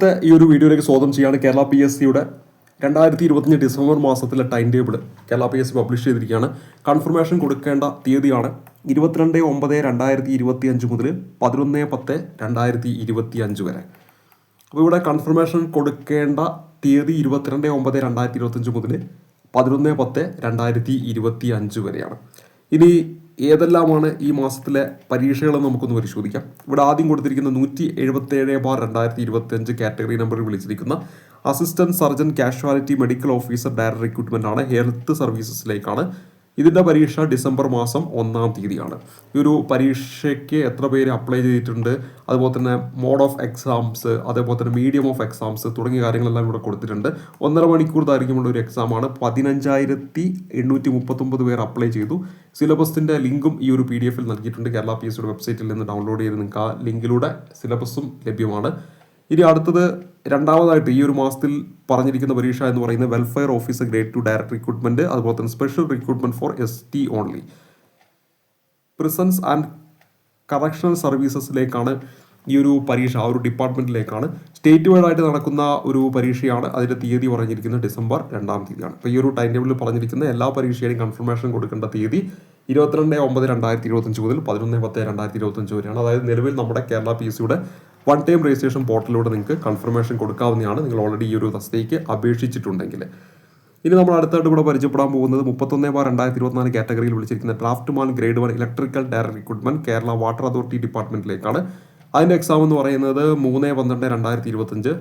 ഇന്നത്തെ ഈ ഒരു വീഡിയോയിലേക്ക് സ്വാഗതം ചെയ്യാണ് കേരള പി എസ് സിയുടെ രണ്ടായിരത്തി ഇരുപത്തഞ്ച് ഡിസംബർ മാസത്തിലെ time table Kerala P S C publish ചെയ്തിരിക്കുകയാണ്. കൺഫർമേഷൻ കൊടുക്കേണ്ട തീയതിയാണ് ഇരുപത്തിരണ്ട് ഒമ്പത് രണ്ടായിരത്തി ഇരുപത്തി അഞ്ച് മുതൽ പതിനൊന്ന് പത്ത് രണ്ടായിരത്തി ഇരുപത്തി അഞ്ച് വരെ. അപ്പോൾ ഇവിടെ കൺഫർമേഷൻ കൊടുക്കേണ്ട തീയതി ഇരുപത്തിരണ്ട് ഒമ്പത് രണ്ടായിരത്തി ഇരുപത്തഞ്ച് മുതൽ പതിനൊന്ന് പത്ത് രണ്ടായിരത്തി ഇരുപത്തി അഞ്ച് വരെയാണ്. ഇനി ഏതെല്ലാമാണ് ഈ മാസത്തിലെ പരീക്ഷകളെന്ന് നമുക്കൊന്ന് പരിശോധിക്കാം. ഇവിടെ ആദ്യം കൊടുത്തിരിക്കുന്ന നൂറ്റി എഴുപത്തി ഏഴ് ബാർ രണ്ടായിരത്തി ഇരുപത്തി അഞ്ച് കാറ്റഗറി നമ്പറിൽ വിളിച്ചിരിക്കുന്ന assistant surgeon casualty medical officer direct recruitment ആണ് ഹെൽത്ത് സർവീസസിലേക്കാണ് ഇതിന്റെ പരീക്ഷ ഡിസംബർ മാസം ഒന്നാം തീയതിയാണ്. ഈ ഒരു പരീക്ഷയ്ക്ക് എത്ര പേര് അപ്ലൈ ചെയ്തിട്ടുണ്ട് അതുപോലെ തന്നെ മോഡ് ഓഫ് എക്സാംസ് അതേപോലെ തന്നെ മീഡിയം ഓഫ് എക്സാംസ് തുടങ്ങിയ കാര്യങ്ങളെല്ലാം ഇവിടെ കൊടുത്തിട്ടുണ്ട്. ഒന്നര മണിക്കൂർ ദൈർഘ്യമുള്ള ഒരു എക്സാമാണ് പതിനഞ്ചായിരത്തി എണ്ണൂറ്റി മുപ്പത്തൊമ്പത് പേർ അപ്ലൈ ചെയ്തു. സിലബസിന്റെ ലിങ്കും ഈ ഒരു പി ഡി എഫിൽ നൽകിയിട്ടുണ്ട്. കേരള പി എസ് സിയുടെ വെബ്സൈറ്റിൽ നിന്ന് ഡൗൺലോഡ് ചെയ്ത് നിങ്ങൾക്ക് ആ ലിങ്കിലൂടെ സിലബസും ലഭ്യമാണ്. ഇനി അടുത്തത് രണ്ടാമതായിട്ട് ഈ ഒരു മാസത്തിൽ പറഞ്ഞിരിക്കുന്ന പരീക്ഷ എന്ന് പറയുന്നത് welfare officer grade two direct recruitment അതുപോലെ തന്നെ special recruitment for S T only prisons and correctional സർവീസസിലേക്കാണ് ഈ ഒരു പരീക്ഷ ആ ഒരു ഡിപ്പാർട്ട്മെന്റിലേക്കാണ്. സ്റ്റേറ്റ് വൈഡ് ആയിട്ട് നടക്കുന്ന ഒരു പരീക്ഷയാണ് അതിന്റെ തീയതി പറഞ്ഞിരിക്കുന്നത് ഡിസംബർ രണ്ടാം തീയതിയാണ്. അപ്പോൾ ഈ ഒരു ടൈം ടേബിളിൽ പറഞ്ഞിരിക്കുന്ന എല്ലാ പരീക്ഷയുടെയും കൺഫർമേഷൻ കൊടുക്കേണ്ട തീയതി ഇരുപത്തിരണ്ട് ഒമ്പത് രണ്ടായിരത്തി ഇരുപത്തഞ്ച് മുതൽ പതിനൊന്ന് പത്ത് രണ്ടായിരത്തി ഇരുപത്തഞ്ച് വരെയാണ്. അതായത് നിലവിൽ നമ്മുടെ കേരള പി സിയുടെ വൺ ടൈം രജിസ്ട്രേഷൻ പോർട്ടലിലൂടെ നിങ്ങൾക്ക് കൺഫർമേഷൻ കൊടുക്കാവുന്നതാണ്. നിങ്ങൾ ഓൾറെഡി ഈ ഒരു തസ്തിക്ക് അപേക്ഷിച്ചിട്ടുണ്ടെങ്കിൽ. ഇനി നമ്മൾ അടുത്തായിട്ട് ഇവിടെ പരിചയപ്പെടാൻ പോകുന്നത് മുപ്പത്തൊന്ന് ബാർ രണ്ടായിരത്തി ഇരുപത്തിനാല് കാറ്റഗറിയിൽ വിളിച്ചിരിക്കുന്ന draftsman grade one electrical direct recruitment Kerala water authority ഡിപ്പാർട്ട്മെന്റിലേക്കാണ് അതിന്റെ എക്സാം എന്ന് പറയുന്നത് മൂന്ന് പന്ത്രണ്ട് രണ്ടായിരത്തി ഇരുപത്തഞ്ച്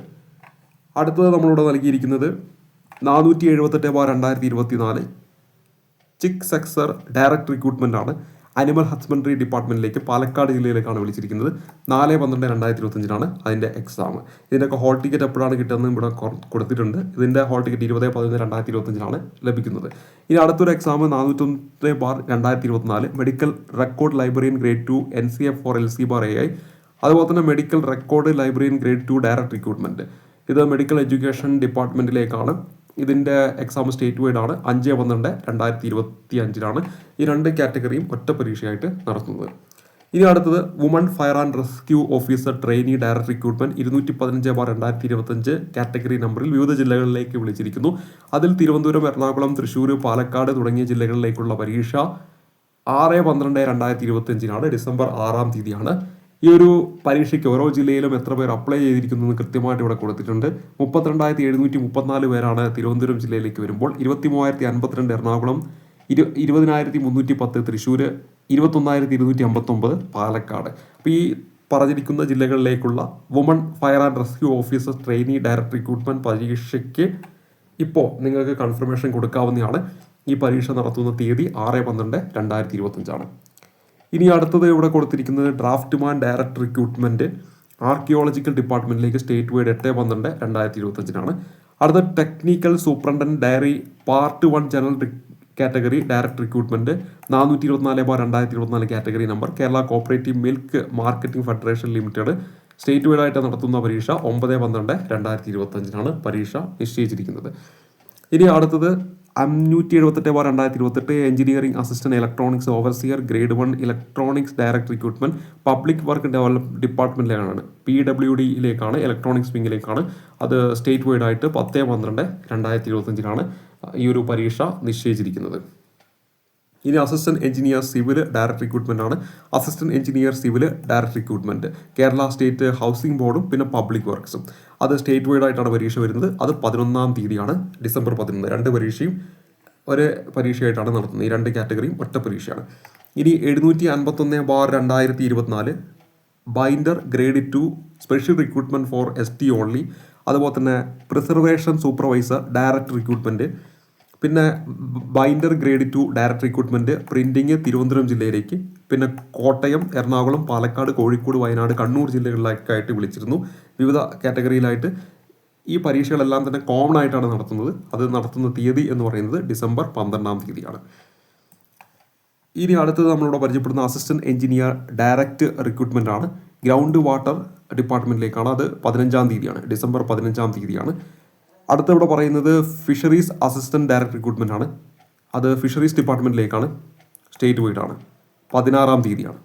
അടുത്തത് നമ്മളിവിടെ നൽകിയിരിക്കുന്നത് നാനൂറ്റി എഴുപത്തെട്ട് ബാർ രണ്ടായിരത്തി ഇരുപത്തി നാല് ചിക് സെക്സർ ഡയറക്ട് റിക്രൂട്ട്മെന്റ് ആണ്. അനിമൽ ഹസ്ബൻഡറി ഡിപ്പാർട്ട്മെന്റിലേക്ക് പാലക്കാട് ജില്ലയിലേക്കാണ് വിളിച്ചിരിക്കുന്നത്. നാല് പന്ത്രണ്ട് രണ്ടായിരത്തി ഇരുപത്തഞ്ചിനാണ് അതിന്റെ എക്സാം ഇതിന്റെയൊക്കെ ഹോൾ ടിക്കറ്റ് എപ്പോഴാണ് കിട്ടുന്നത് ഇവിടെ കൊടുത്തിട്ടുണ്ട്. ഇതിന്റെ ഹോൾ ടിക്കറ്റ് ഇരുപത് പതിനൊന്ന് രണ്ടായിരത്തി ഇരുപത്തഞ്ചിനാണ് ലഭിക്കുന്നത്. ഇനി അടുത്തൊരു എക്സാം നാനൂറ്റൊന്ന് ബാർ രണ്ടായിരത്തി ഇരുപത്തിനാല് medical record librarian grade two N C F for L C bar A I അതുപോലെ തന്നെ medical record librarian grade two direct recruitment ഇത് മെഡിക്കൽ എഡ്യൂക്കേഷൻ ഡിപ്പാർട്ട്മെന്റിലേക്കാണ് ഇതിന്റെ എക്സാം സ്റ്റേറ്റ് വൈഡ് ആണ്. അഞ്ച് പന്ത്രണ്ട് രണ്ടായിരത്തി ഇരുപത്തി അഞ്ചിലാണ് ഈ രണ്ട് കാറ്റഗറിയും ഒറ്റ പരീക്ഷയായിട്ട് നടത്തുന്നത്. ഇനി അടുത്തത് woman fire and rescue officer trainee direct recruitment ഇരുന്നൂറ്റി പതിനഞ്ച് ബാർ രണ്ടായിരത്തി ഇരുപത്തഞ്ച് കാറ്റഗറി നമ്പറിൽ വിവിധ ജില്ലകളിലേക്ക് വിളിച്ചിരിക്കുന്നു. അതിൽ തിരുവനന്തപുരം എറണാകുളം തൃശ്ശൂർ പാലക്കാട് തുടങ്ങിയ ജില്ലകളിലേക്കുള്ള പരീക്ഷ ആറ് പന്ത്രണ്ട് രണ്ടായിരത്തി ഇരുപത്തി അഞ്ചിനാണ് ഡിസംബർ ആറാം തീയതിയാണ്. ഈ ഒരു പരീക്ഷയ്ക്ക് ഓരോ ജില്ലയിലും എത്ര പേർ അപ്ലൈ ചെയ്തിരിക്കുന്നു എന്ന് കൃത്യമായിട്ട് ഇവിടെ കൊടുത്തിട്ടുണ്ട്. മുപ്പത്തിരണ്ടായിരത്തി എഴുന്നൂറ്റി മുപ്പത്തിനാല് പേരാണ് തിരുവനന്തപുരം ജില്ലയിലേക്ക് വരുമ്പോൾ. ഇരുപത്തി മൂവായിരത്തി അൻപത്തിരണ്ട് എറണാകുളം ഇരു ഇരുപതിനായിരത്തി മുന്നൂറ്റി പത്ത് തൃശ്ശൂർ ഇരുപത്തൊന്നായിരത്തി ഇരുന്നൂറ്റി അമ്പത്തൊമ്പത് പാലക്കാട്. അപ്പോൾ ഈ പറഞ്ഞിരിക്കുന്ന ജില്ലകളിലേക്കുള്ള woman fire and rescue officer trainee direct recruitment പരീക്ഷയ്ക്ക് ഇപ്പോൾ നിങ്ങൾക്ക് കൺഫർമേഷൻ കൊടുക്കാവുന്നതാണ്. ഈ പരീക്ഷ നടത്തുന്ന തീയതി ആറ് പന്ത്രണ്ട് രണ്ടായിരത്തി ഇരുപത്തഞ്ചാണ്. ഇനി അടുത്തത് ഇവിടെ കൊടുത്തിരിക്കുന്നത് draftsman direct recruitment archaeological ഡിപ്പാർട്ട്മെന്റിലേക്ക് സ്റ്റേറ്റ് വൈഡ് എട്ട് പന്ത്രണ്ട് രണ്ടായിരത്തി ഇരുപത്തഞ്ചിനാണ്. അടുത്ത technical superintendent dairy part one general category direct recruitment നാനൂറ്റി ഇരുപത്തിനാല് ബാർ രണ്ടായിരത്തി ഇരുപത്തിനാല് category number Kerala cooperative milk marketing federation limited state wide ആയിട്ട് നടത്തുന്ന പരീക്ഷ ഒമ്പത് പന്ത്രണ്ട് രണ്ടായിരത്തി ഇരുപത്തഞ്ചിനാണ് പരീക്ഷ നിശ്ചയിച്ചിരിക്കുന്നത്. ഇനി അടുത്തത് അഞ്ഞൂറ്റി എഴുപത്തെട്ട് ബാർ രണ്ടായിരത്തി ഇരുപത്തെട്ട് engineering assistant electronics overseer grade one electronics direct recruitment public work develop ഡിപ്പാർട്ട്മെന്റിലേക്കാണ്. P W ഡിയിലേക്കാണ് ഇലക്ട്രോണിക്സ് വിങ്ങിലേക്കാണ്. അത് സ്റ്റേറ്റ് വൈഡ് ആയിട്ട് പത്ത് പന്ത്രണ്ട് രണ്ടായിരത്തി ഇരുപത്തഞ്ചിലാണ് ഈ ഒരു പരീക്ഷ നിശ്ചയിച്ചിരിക്കുന്നത്. ഇനി assistant engineer civil direct recruitment ആണ്. Assistant engineer civil direct recruitment Kerala state housing ബോർഡും പിന്നെ പബ്ലിക് വർക്ക്സും അത് സ്റ്റേറ്റ് വൈഡ് ആയിട്ടാണ് പരീക്ഷ വരുന്നത്. അത് പതിനൊന്നാം തീയതിയാണ് ഡിസംബർ പതിനൊന്ന്. രണ്ട് പരീക്ഷയും ഒരേ പരീക്ഷയായിട്ടാണ് നടത്തുന്നത്. ഈ രണ്ട് കാറ്റഗറിയും ഒറ്റ പരീക്ഷയാണ്. ഇനി എഴുന്നൂറ്റി അൻപത്തൊന്ന് ബാർ രണ്ടായിരത്തി ഇരുപത്തിനാല് binder grade two special recruitment for S T only അതുപോലെ തന്നെ പ്രിസർവേഷൻ സൂപ്പർവൈസർ ഡയറക്ട് റിക്രൂട്ട്മെന്റ് പിന്നെ binder grade two direct recruitment printing Thiruvananthapuram ജില്ലയിലേക്ക് പിന്നെ കോട്ടയം എറണാകുളം പാലക്കാട് കോഴിക്കോട് വയനാട് കണ്ണൂർ ജില്ലകളിലേക്കായിട്ട് വിളിച്ചിരുന്നു. വിവിധ കാറ്റഗറിയിലായിട്ട് ഈ പരീക്ഷകളെല്ലാം തന്നെ കോമൺ ആയിട്ടാണ് നടത്തുന്നത്. അത് നടത്തുന്ന തീയതി എന്ന് പറയുന്നത് ഡിസംബർ പന്ത്രണ്ടാം തീയതിയാണ്. ഇനി അടുത്തത് നമ്മളിവിടെ പരിചയപ്പെടുന്ന അസിസ്റ്റന്റ് എഞ്ചിനീയർ ഡയറക്റ്റ് റിക്രൂട്ട്മെന്റ് ആണ്. ഗ്രൗണ്ട് വാട്ടർ ഡിപ്പാർട്ട്മെന്റിലേക്കാണ് അത് പതിനഞ്ചാം തീയതിയാണ്. ഡിസംബർ പതിനഞ്ചാം തീയതിയാണ്. അടുത്ത ഇവിടെ പറയുന്നത് ഫിഷറീസ് അസിസ്റ്റന്റ് ഡയറക്ടർ റിക്രൂട്ട്മെന്റ് ആണ്. അത് ഫിഷറീസ് ഡിപ്പാർട്ട്മെന്റിലേക്കാണ് സ്റ്റേറ്റ് വൈഡ് ആണ് പതിനാറാം തീയതിയാണ്.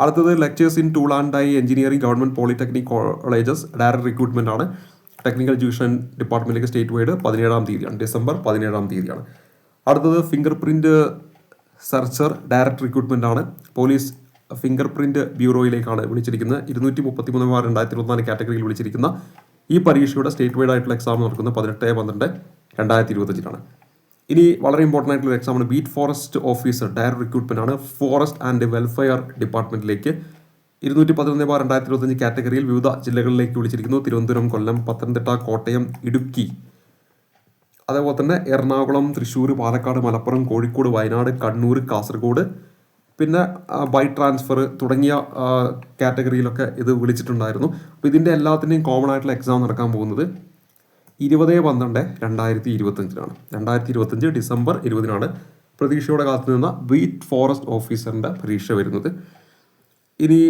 അടുത്തത് lecturers in tool and die engineering government polytechnic colleges direct recruitment ആണ്. ടെക്നിക്കൽ എഡ്യൂഷൻ ഡിപ്പാർട്ട്മെന്റിലേക്ക് സ്റ്റേറ്റ് വൈഡ് പതിനേഴാം തീയതിയാണ്. ഡിസംബർ പതിനേഴാം തീയതിയാണ്. അടുത്തത് finger print searcher direct recruitment ആണ്. പോലീസ് ഫിംഗർ പ്രിന്റ് ബ്യൂറോയിലേക്കാണ് വിളിച്ചിരിക്കുന്നത്. ഇരുന്നൂറ്റി മുപ്പത്തി മൂന്ന് രണ്ടായിരത്തി ഇരുപത്തിനാല് കാറ്റഗറിയിൽ വിളിച്ചിരിക്കുന്ന ഈ പരീക്ഷയുടെ സ്റ്റേറ്റ് വൈഡ് ആയിട്ടുള്ള എക്സാം നടക്കുന്നത് പതിനെട്ട് പന്ത്രണ്ട് രണ്ടായിരത്തി ഇരുപത്തഞ്ചിലാണ്. ഇനി വളരെ ഇമ്പോർട്ടന്റ് ആയിട്ടുള്ള എക്സാമാണ് beat forest officer direct recruitment ആണ്. ഫോറസ്റ്റ് ആൻഡ് വെൽഫെയർ ഡിപ്പാർട്ട്മെന്റിലേക്ക് ഇരുന്നൂറ്റി പതിനൊന്ന് ബാർ രണ്ടായിരത്തി ഇരുപത്തഞ്ച് കാറ്റഗറിയിൽ വിവിധ ജില്ലകളിലേക്ക് വിളിച്ചിരിക്കുന്നു. തിരുവനന്തപുരം കൊല്ലം പത്തനംതിട്ട കോട്ടയം ഇടുക്കി. അതേപോലെ തന്നെ എറണാകുളം തൃശ്ശൂർ പാലക്കാട് മലപ്പുറം കോഴിക്കോട് വയനാട് കണ്ണൂർ കാസർഗോഡ് പിന്നെ ബൈ ട്രാൻസ്ഫർ തുടങ്ങിയ കാറ്റഗറിയിലൊക്കെ ഇത് വിളിച്ചിട്ടുണ്ടായിരുന്നു. അപ്പോൾ ഇതിന്റെ എല്ലാത്തിന്റെയും കോമൺ ആയിട്ടുള്ള എക്സാം നടക്കാൻ പോകുന്നത് ഇരുപത് പന്ത്രണ്ട് രണ്ടായിരത്തി ഇരുപത്തഞ്ചിനാണ് രണ്ടായിരത്തി ഇരുപത്തഞ്ച് ഡിസംബർ ഇരുപതിനാണ് പ്രതീക്ഷയോടെ കാത്തു നിന്ന ബീറ്റ് ഫോറസ്റ്റ് ഓഫീസറിന്റെ പരീക്ഷ വരുന്നത്. ഇനി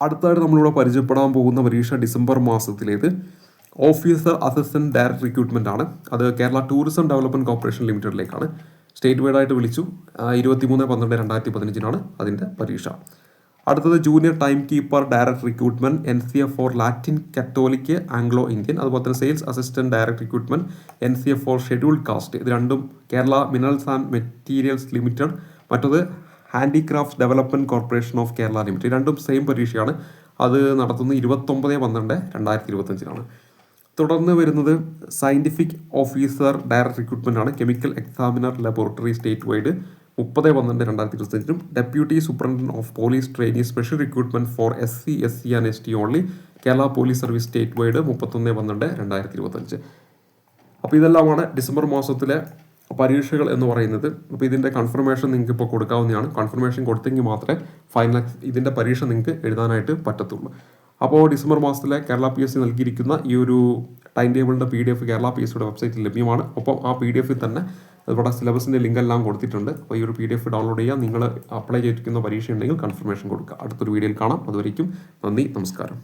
അടുത്തായിട്ട് നമ്മളിവിടെ പരിചയപ്പെടാൻ പോകുന്ന പരീക്ഷ ഡിസംബർ മാസത്തിലേത്. ഓഫീസർ അസിസ്റ്റന്റ് ഡയറക്ട് റിക്രൂട്ട്മെന്റ് ആണ്. അത് കേരള ടൂറിസം ഡെവലപ്മെന്റ് കോർപ്പറേഷൻ ലിമിറ്റഡിലേക്കാണ് സ്റ്റേറ്റ് വൈഡ് ആയിട്ട് വിളിച്ചു. ഇരുപത്തി മൂന്ന് പന്ത്രണ്ട് രണ്ടായിരത്തി പതിനഞ്ചിനാണ് അതിന്റെ പരീക്ഷ. അടുത്തത് junior time keeper direct recruitment N C F for Latin Catholic Anglo Indian അതുപോലെ തന്നെ sales assistant direct recruitment N C F for scheduled caste ഇത് രണ്ടും Kerala minerals and materials limited മറ്റത് handicraft development corporation of Kerala limited രണ്ടും same പരീക്ഷയാണ്. അത് നടത്തുന്നത് ഇരുപത്തൊമ്പത് പന്ത്രണ്ട് രണ്ടായിരത്തി ഇരുപത്തഞ്ചിനാണ് തുടർന്ന് വരുന്നത് സയന്റിഫിക് ഓഫീസർ ഡയറക്ട് റിക്രൂട്ട്മെന്റ് ആണ്. Chemical examiner laboratory state wide മുപ്പത് പന്ത്രണ്ട് രണ്ടായിരത്തി ഇരുപത്തഞ്ചിനും deputy superintendent of police trainee special recruitment for S C S C and S T only Kerala police service state wide മുപ്പത്തൊന്ന് പന്ത്രണ്ട് രണ്ടായിരത്തി ഇരുപത്തഞ്ച് അപ്പോൾ ഇതെല്ലാമാണ് ഡിസംബർ മാസത്തിലെ പരീക്ഷകൾ എന്ന് പറയുന്നത്. അപ്പോൾ ഇതിന്റെ കൺഫർമേഷൻ നിങ്ങൾക്ക് ഇപ്പോൾ കൊടുക്കാവുന്നതാണ്. കൺഫർമേഷൻ കൊടുത്തെങ്കിൽ മാത്രമേ ഫൈനൽ ഇതിന്റെ പരീക്ഷ നിങ്ങൾക്ക് എഴുതാനായിട്ട് പറ്റത്തുള്ളൂ. അപ്പോൾ ഡിസംബർ മാസത്തിലെ കേരള പി എസ് സി നൽകിയിരിക്കുന്ന ഈ ഒരു ടൈം ടേബിളിന്റെ P D F Kerala P S സിയുടെ വെബ്സൈറ്റിൽ ലഭ്യമാണ്. ഒപ്പം ആ പി ഡി എഫിൽ തന്നെ ഇവിടെ സിലബസിന്റെ ലിങ്ക് എല്ലാം കൊടുത്തിട്ടുണ്ട്. അപ്പോൾ ഈ ഒരു പി ഡി എഫ് ഡൗൺലോഡ് ചെയ്യാൻ നിങ്ങൾ അപ്ലൈ ചെയ്തിരിക്കുന്ന പരീക്ഷ ഉണ്ടെങ്കിൽ കൺഫർമേഷൻ കൊടുക്കുക. അടുത്തൊരു വീഡിയോയിൽ കാണാം. അതുവരേക്കും നന്ദി നമസ്കാരം.